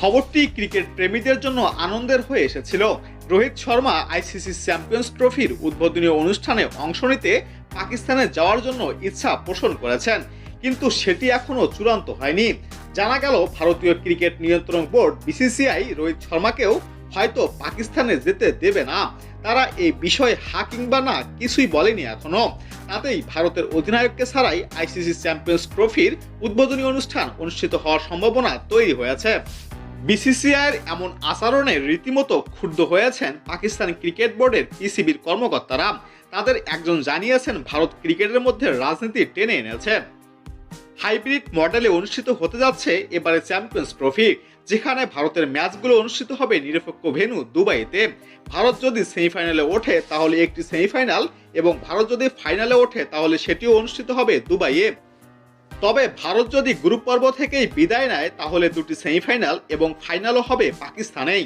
খবরটি ক্রিকেট প্রেমীদের জন্য আনন্দের হয়ে এসেছিল রোহিত শর্মা আইসিসি চ্যাম্পিয়ন্স ট্রফির উদ্বোধনী অনুষ্ঠানে অংশ নিতে পাকিস্তানে যাওয়ার জন্য ইচ্ছা পোষণ করেছেন। কিন্তু সেটি এখনও চূড়ান্ত হয়নি। জানা গেল, ভারতীয় ক্রিকেট নিয়ন্ত্রণ বোর্ড বিসিসিআই রোহিত শর্মাকেও হয়তো পাকিস্তানে যেতে দেবে না। তারা এই বিষয়ে হা কিংবা না কিছুই বলেনি এখনও। তাতেই ভারতের অধিনায়ককে ছাড়াই আইসিসি চ্যাম্পিয়ন্স ট্রফির উদ্বোধনী অনুষ্ঠান অনুষ্ঠিত হওয়ার সম্ভাবনা তৈরি হয়েছে। বিসিসিআইয়ের এমন আচরণে রীতিমতো ক্ষুব্ধ হয়েছেন পাকিস্তান ক্রিকেট বোর্ডের পিসিবির কর্মকর্তারা। তাদের একজন জানিয়েছেন, ভারত ক্রিকেটের মধ্যে রাজনীতি টেনে এনেছে হাইব্রিড মডেলে অনুষ্ঠিত হতে যাচ্ছে এবারে চ্যাম্পিয়ন্স ট্রফি, যেখানে ভারতের ম্যাচগুলো অনুষ্ঠিত হবে নিরপেক্ষ ভেন্যু দুবাইতে। ভারত যদি সেমিফাইনালে ওঠে, তাহলে একটি সেমিফাইনাল, এবং ভারত যদি ফাইনালে ওঠে, তাহলে সেটিও অনুষ্ঠিত হবে দুবাইয়ে। তবে ভারত যদি গ্রুপ পর্ব থেকেই বিদায় নেয়, তাহলে দুটি সেমিফাইনাল এবং ফাইনালও হবে পাকিস্তানেই।